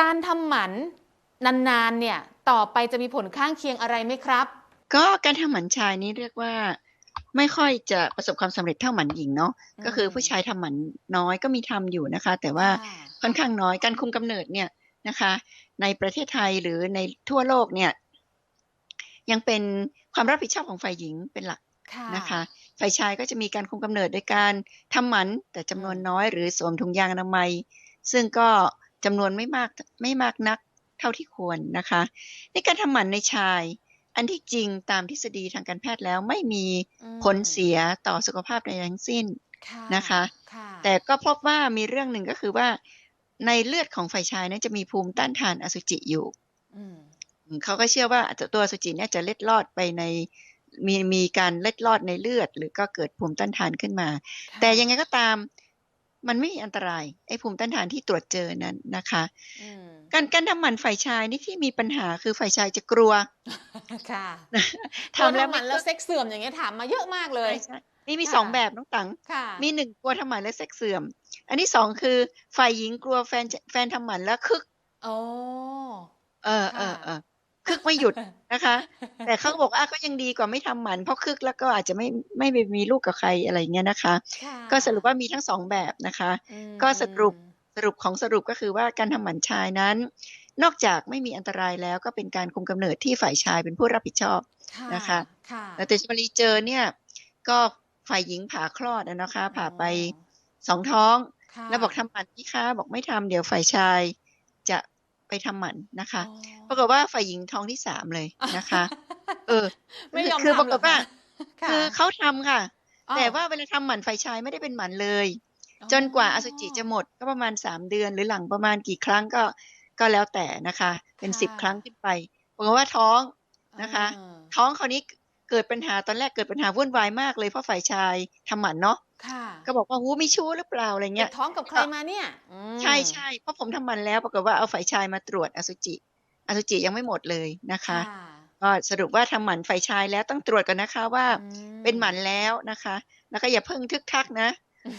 การทำหมันนานๆเนี่ยต่อไปจะมีผลข้างเคียงอะไรไหมครับ ก็การทำหมันชายนี่เรียกว่าไม่ค่อยจะประสบความสำเร็จเท่าหมันหญิงเนาะอืมก็คือผู้ชายทำหมันน้อยก็มีทำอยู่นะคะ แต่ว่าค่ะค่อนข้างน้อยการคุมกำเนิดเนี่ยนะคะ ในประเทศไทยหรือในทั่วโลกเนี่ย ยังเป็นความรับผิดชอบของฝ่ายหญิงเป็นหลักค่ะนะคะ ฝ่ายชายก็จะมีการคุมกำเนิดโดยการทำหมันแต่จำนวนน้อยหรือสวมถุงยางอนามัย ซึ่งก็ จำนวนไม่มากไม่มากนักเท่าที่ควรนะคะ ในการทำหมันในชาย อันที่จริงตามทฤษฎีทางการแพทย์แล้วไม่มีอืมผลเสียต่อสุขภาพใดทั้งสิ้นค่ะนะคะค่ะแต่ก็พบว่ามีเรื่องหนึ่งก็คือว่า ในเลือดของฝ่ายชายนั้นจะมีภูมิต้านทานอสุจิอยู่อืมอืมเขาก็เชื่อว่าตัวอสุจิเนี่ยจะเล็ดลอดไปในมีมีการเล็ดลอดในเลือด หรือก็เกิดภูมิต้านทานขึ้นมาค่ะแต่ยังไงก็ตาม มันไม่มีอันตรายไอ้ภูมิต้านทานที่ตรวจเจอนั้นนะคะอืมการการทำหมันฝ่ายชายนี่ที่มีปัญหาคือฝ่ายชายจะกลัวค่ะทำแล้วกลัวทำหมันแล้วเซ็กเสื่อมอย่างเงี้ยถามมาเยอะมากเลยใช่ใช่นี่มีค่ะสองแบบน้องตังค่ะมีหนึ่งกลัวทำหมันและเซ็กเสื่อม อันที่สองคือฝ่ายหญิงกลัวแฟนแฟนทำหมันแล้วคึกโอ้เออเออค่ะเออ คึกไม่หยุดนะคะ แต่เขาก็บอกอะก็ยังดีกว่าไม่ทำหมัน เพราะคึกแล้วก็อาจจะไม่ไม่ไปมีลูกกับใครอะไรเงี้ยนะคะค่ะก็สรุปว่ามีทั้งสองแบบนะคะอืมก็สรุปสรุปของสรุปก็คือว่าการทำหมันชายนั้น นอกจากไม่มีอันตรายแล้วก็เป็นการคุมกำเนิดที่ฝ่ายชายเป็นผู้รับผิดชอบนะคะค่ะแต่ชมารีเจอเนี่ยก็ฝ่ายหญิงผ่าคลอดอะนะคะผ่าไปสองท้องค่ะแล้วบอกทำหมันพี่คะบอกไม่ทำเดี๋ยวฝ่ายชายจะ ไปทำหมันนะคะอ๋อปรากฏว่าฝ่ายหญิงท้องที่สามเลยนะคะ เออไม่ยอมคือทำปรากฏว่าค่ะคือเขาทำค่ะอ้แต่ว่าเวลาทำหมันฝ่ายชายไม่ได้เป็นหมันเลย จนกว่าอสุจิจะหมดก็ประมาณสามเดือนหรือหลังประมาณกี่ครั้งก็ก็แล้วแต่นะคะ เป็นสิบครั้งขึ้นไปปรากฏว่าท้องนะคะอ่าท้องคราวนี้ เกิดปัญหาตอนแรกเกิดปัญหาวุ่นวายมากเลยเพราะฝ่ายชายทำหมันเนาะค่ะก็บอกว่าหูมีชู้หรือเปล่าอะไรเงี้เงี้ยยท้องกับใครมาเนี่ยอืมใช่ใช่เพราะผมทำหมันแล้วปรากฏว่าเอาฝ่ายชายมาตรวจอสุจิอสุจิยังไม่หมดเลยนะคะค่ะก็สรุปว่าทำหมันฝ่ายชายแล้วต้องตรวจก่อนนะคะว่าอืมเป็นหมันแล้วนะคะ แล้วก็อย่าเพิ่งทึกทักนะ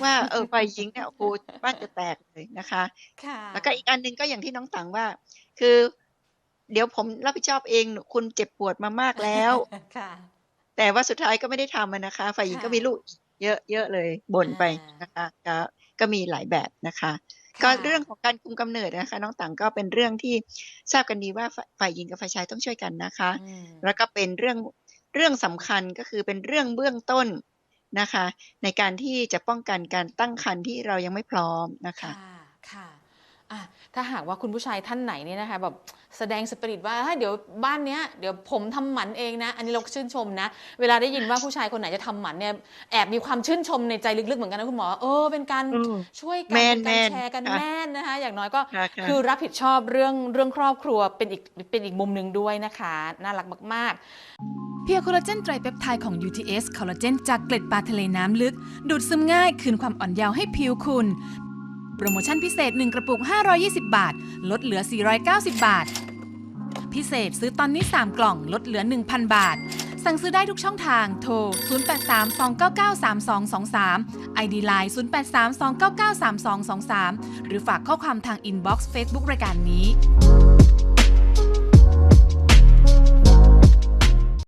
ว่าเออฝ่ายหญิงเนี่ยโอ้โหบ้านจะแตกเลยนะคะค่ะแล้วก็อีกอันหนึ่งก็อย่างที่น้องตังว่า คือเดี๋ยวผมรับผิดชอบเองคุณเจ็บปวดมามากแล้วค่ะ แต่ว่าสุดท้ายก็ไม่ได้ทำอะนะคะ ฝ่ายหญิงค่ะก็มีลูกอีกเยอะเยอะเลยบ่นไปอ่านนะคะก็ก็มีหลายแบบนะคะ ก็เรื่องของการคุมกำเนิดนะคะ น้องตังก็เป็นเรื่องที่ทราบกันดีว่าฝ่ายฝ่ายหญิงกับฝ่ายชายต้องช่วยกันนะคะอืมแล้วก็เป็นเรื่องเรื่องสำคัญก็คือเป็นเรื่องเบื้องต้นนะคะ ในการที่จะป้องกันการตั้งครรภ์ที่เรายังไม่พร้อมนะคะค่ะค่ะอะถ้าหากว่าคุณผู้ชายท่านไหนเนี่ยนะคะแบบ แสดงสปิริตว่าเฮ้ยเดี๋ยวบ้านเนี้ยเดี๋ยวผมทำหมันเองนะ อันนี้เราชื่นชมนะ เวลาได้ยินว่าผู้ชายคนไหนจะทำหมันเนี่ยแอบมีความชื่นชมในใจลึกๆเหมือนกันนะคุณหมอเออเป็นการอืมช่วยกันแมนเป็นการแมนแชร์กันค่ะแม่นนะคะอย่างน้อยก็ค่ะค่ะคือรับผิดชอบเรื่องเรื่องครอบครัวเป็นอีกเป็นอีกมุมหนึ่งด้วยนะคะ น่ารักมาก ๆ เพียร์โคลลาเจนไตรเปปไทด์ของ UTS คอลลาเจนจากเกล็ดปลาทะเลน้ำลึก ดูดซึมง่ายคืนความอ่อนเยาว์ให้ผิวคุณ โปรโมชั่นพิเศษ 1 กระปุก 520 บาท ลดเหลือ 490 บาท พิเศษซื้อตอนนี้ 3 กล่องลดเหลือ 1,000 บาท สั่งซื้อได้ทุกช่องทางโทร 0832993223 ID Line 0832993223 หรือฝากข้อความทางอินบ็อกซ์เฟซบุ๊กรายการนี้